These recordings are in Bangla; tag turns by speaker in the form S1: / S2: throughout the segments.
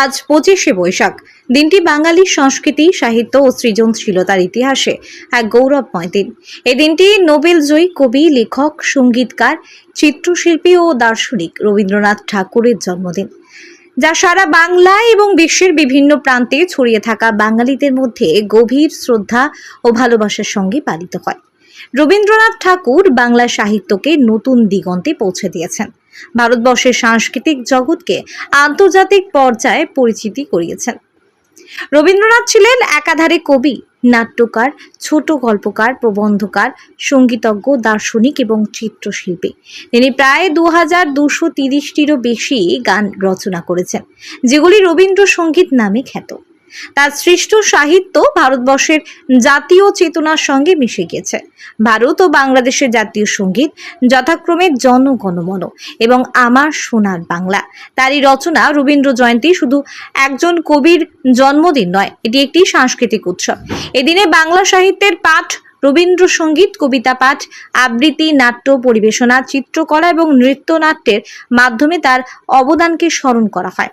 S1: আজ পঁচিশে বৈশাখ। দিনটি বাঙালির সংস্কৃতি, সাহিত্য ও সৃজনশীলতার ইতিহাসে এক গৌরবময় দিন। এই দিনটি নোবেল জয়ী কবি, লেখক, সঙ্গীতকার, চিত্রশিল্পী ও দার্শনিক রবীন্দ্রনাথ ঠাকুরের জন্মদিন। যা সারা বাংলা এবং বিশ্বের বিভিন্ন প্রান্তে ছড়িয়ে থাকা বাঙালিদের মধ্যে গভীর শ্রদ্ধা ও ভালোবাসার সঙ্গে পালিত হয়। রবীন্দ্রনাথ ঠাকুর বাংলা সাহিত্যকে নতুন দিগন্তে পৌঁছে দিয়েছেন। ভারতবর্ষের সাংস্কৃতিক জগৎকে আন্তর্জাতিক পর্যায়ে পরিচিতি করিয়েছেন। রবীন্দ্রনাথ ছিলেন একাধারে কবি, নাট্যকার, ছোট গল্পকার, প্রবন্ধকার, সঙ্গীতজ্ঞ, দার্শনিক এবং চিত্রশিল্পী। তিনি প্রায় দু হাজার দুশো তিরিশটিরও বেশি গান রচনা করেছেন, যেগুলি রবীন্দ্রসঙ্গীত নামে খ্যাত। তার সৃষ্ট সাহিত্য ভারতবর্ষের জাতীয় চেতনার সঙ্গে মিশে গিয়েছে। ভারত ও বাংলাদেশের জাতীয় সংগীত যথাক্রমে জনগণমন এবং আমার সোনার বাংলা। তারই রচনা রবীন্দ্র জয়ন্তী শুধু একজন কবির জন্মদিন নয়, এটি একটি সাংস্কৃতিক উৎসব। এদিনে বাংলা সাহিত্যের পাঠ, রবীন্দ্রসঙ্গীত, কবিতা পাঠ, আবৃত্তি, নাট্য, পরিবেশনা, চিত্রকলা এবং নৃত্যনাট্যের মাধ্যমে তার অবদানকে স্মরণ করা হয়।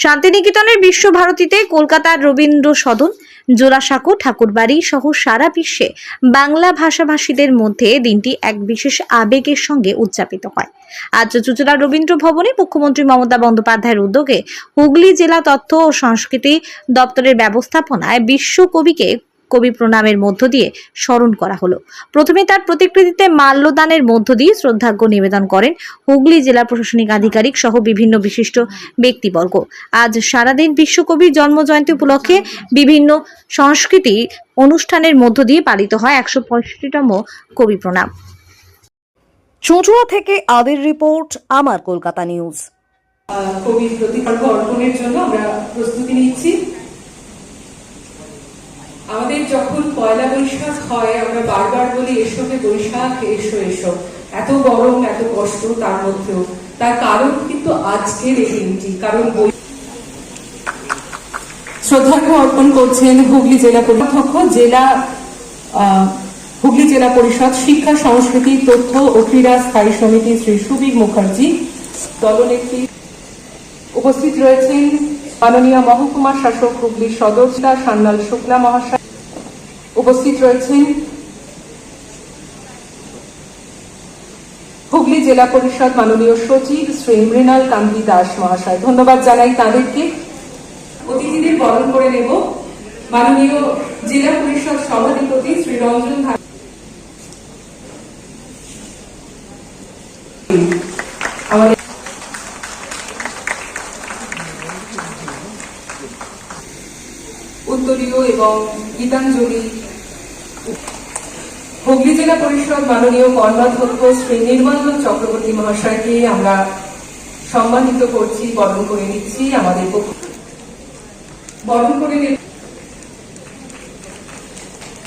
S1: শান্তিনিকেতনের বিশ্বভারতীতে কলকাতার রবীন্দ্র সদন, জোড়াসাঁকো, ঠাকুরবাড়ি সহ সারা বিশ্বে বাংলা ভাষাভাষীদের মধ্যে দিনটি এক বিশেষ আবেগের সঙ্গে উদযাপিত হয়। আজ চুচুড়া রবীন্দ্র ভবনে মুখ্যমন্ত্রী মমতা বন্দ্যোপাধ্যায়ের উদ্যোগে হুগলি জেলা তথ্য ও সংস্কৃতি দপ্তরের ব্যবস্থাপনায় বিশ্ব কবিকে কবি প্রণামের মধ্য দিয়ে স্মরণ করা হলো। প্রথমে তার প্রতিকৃতিতে মাল্যদানের মধ্য দিয়ে শ্রদ্ধাজ্ঞ নিবেদন করেন হুগলি জেলা প্রশাসনিক আধিকারিক সহ বিভিন্ন বিশিষ্ট ব্যক্তিবর্গ। আজ সারাদিন বিশ্বকবির জন্মজয়ন্তী উপলক্ষে বিভিন্ন সংস্কৃতি অনুষ্ঠানের মধ্য দিয়ে পালিত হয় একশো পঁয়ষট্টিতম কবি প্রণাম।
S2: চুঁচুড়া থেকে আদের রিপোর্ট আমার কলকাতা নিউজ।
S3: কবির প্রতিকল্প অর্পণের জন্য আমরা প্রস্তুতি নিচ্ছি। আমাদের যখন পয়লা বৈশাখ হয়, আমরা বারবার বলি, এসো হে বৈশাখ, এসো এসো। এত গরম, এত কষ্ট তার মধ্যেও। তার কারণ কিন্তু আজকের এই দিনটি, কারণ বৈ- শ্রদ্ধার্ঘ অর্পণ করছেন হুগলি জেলা কর্তৃপক্ষ জেলা হুগলি জেলা পরিষদ শিক্ষা, সংস্কৃতি, তথ্য ও ক্রীড়া স্থায়ী সমিতি শ্রী সুবীর মুখার্জি। দলনেত্রী উপস্থিত রয়েছেন মাননীয় মহকুমা শাসক হুগলি সদর জেলা সান্যাল শুক্লা মহাশয় উপস্থিত রয়েছেন। হুগলি জেলা পরিষদ মাননীয় সচিব শ্রী মৃণাল কান্তি দাস মহাশয়, ধন্যবাদ জানাই তাদেরকে। অতিথিদের বরণ করে নেব। মাননীয় জেলা পরিষদ সভাধিপতি শ্রী রঞ্জন আমাদের উত্তরীয় এবং গীতাঞ্জলি। হুগলি জেলা পরিষদ মাননীয় কর্মাধ্যক্ষ শ্রী নির্মলন চক্রবর্তী মহাশয়কে আমরা সম্মানিত করছি, বরণ করে নিচ্ছি আমাদের পক্ষ বরণ করে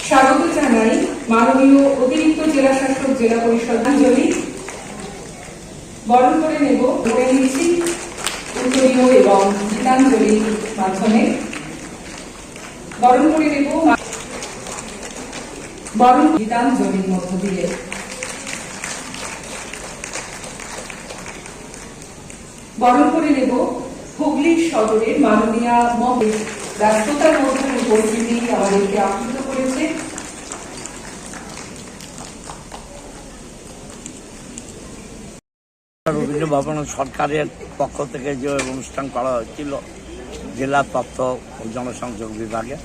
S3: স্বাগত জানাই মাননীয় অতিরিক্ত জেলা শাসক জেলা পরিষদ আঞ্জলি বরণ করে নেব করে নিচ্ছি এবং গীতাঞ্জলির মাধ্যমে। বরণ করে নেব। বরণ গীতাঞ্জলির মধ্য দিয়ে। বরণ করে নেব হুগলি সদরের মাননীয়া মহেশ ব্যস্ততার মধ্যে উপস্থিতি আমাদেরকে আপ্লুত করেছে।
S4: রবীন্দ্র ভবন সরকারের পক্ষ থেকে যে অনুষ্ঠান করা হয়েছিল, জেলা তথ্য ও জনসংযোগ বিভাগে।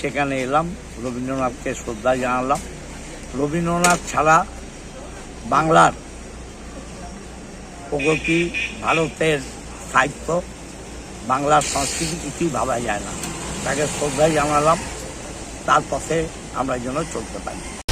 S4: সেখানে এলাম, রবীন্দ্রনাথকে শ্রদ্ধা জানালাম। রবীন্দ্রনাথ ছাড়া বাংলার প্রগতি, ভারতের সাহিত্য, বাংলার সংস্কৃতি কিছুই ভাবা যায় না। তাকে শ্রদ্ধা জানালাম, তার পথে আমরা যেন চলতে পারি।